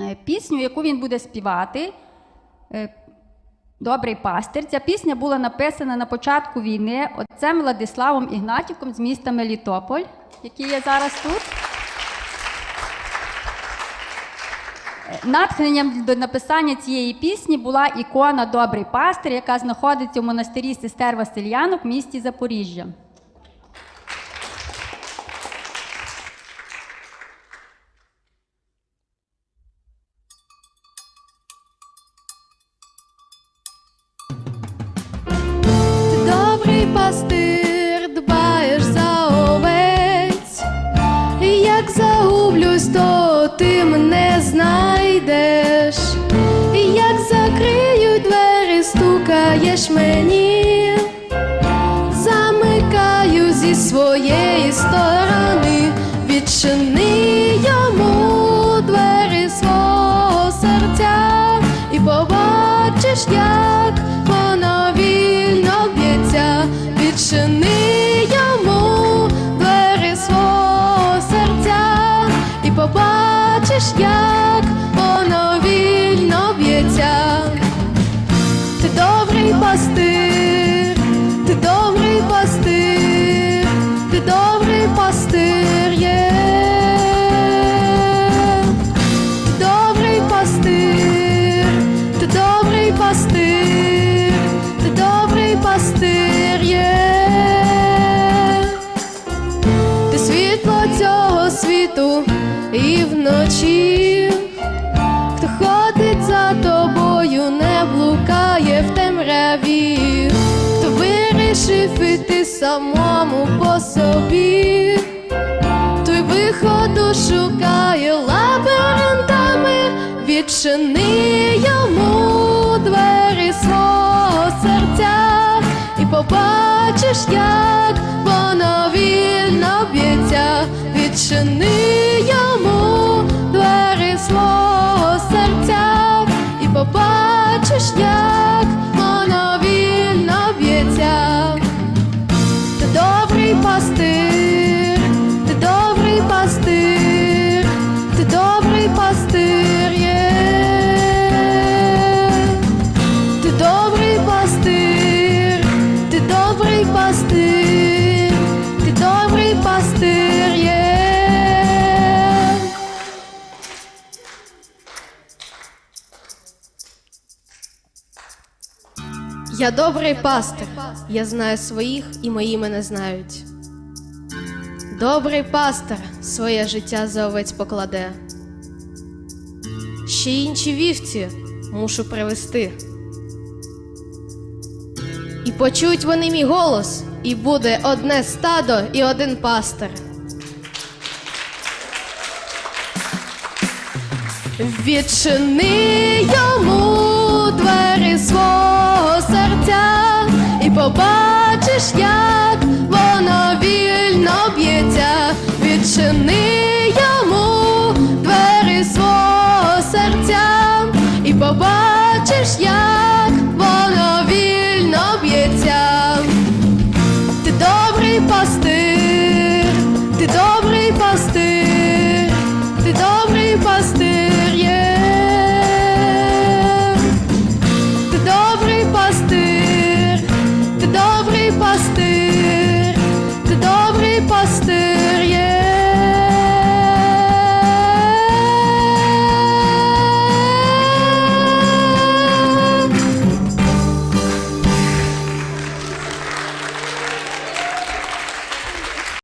е, пісню, яку він буде співати. е, Добрий пастир. Ця пісня була написана на початку війни отцем Владиславом Ігнатівком з міста Мелітополь, який є зараз тут. Е, Натхненням до написання цієї пісні була ікона Добрий пастир, яка знаходиться у монастирі сестер Васильянок в місті Запоріжжя. Пастир, дбаєш за овець, як загублюсь, то ти мене знайдеш, як закриють двері, стукаєш мені, замикаю зі своєї сторони, відчини йому двері свого серця, і побачиш, як побачиш, як воно вільно б'ється. Ти добрий пастир, ти добрий пастир, ти добрий пастир є. Ти добрий пастир, ти добрий пастир, ти добрий пастир. Ти світло цього світу і вночі. Хто ходить за тобою, не блукає в темряві, хто вирішив іти самому по собі, той виходу шукає лабіринтами, відчини йому двері свого серця, і побачиш, як Я добрий пастир, я знаю своїх і мої мене знають. Добрий пастир своє життя за овець покладе. Ще інші вівці мушу привести. І почують вони мій голос, і буде одне стадо і один пастир. Відчини йому двері серця, побачиш, як воно вільно б'ється, відчини йому двері свого серця, і побачиш, як воно вільно б'ється, ти добрий пастир, ти добрий пастир. добрий пастир.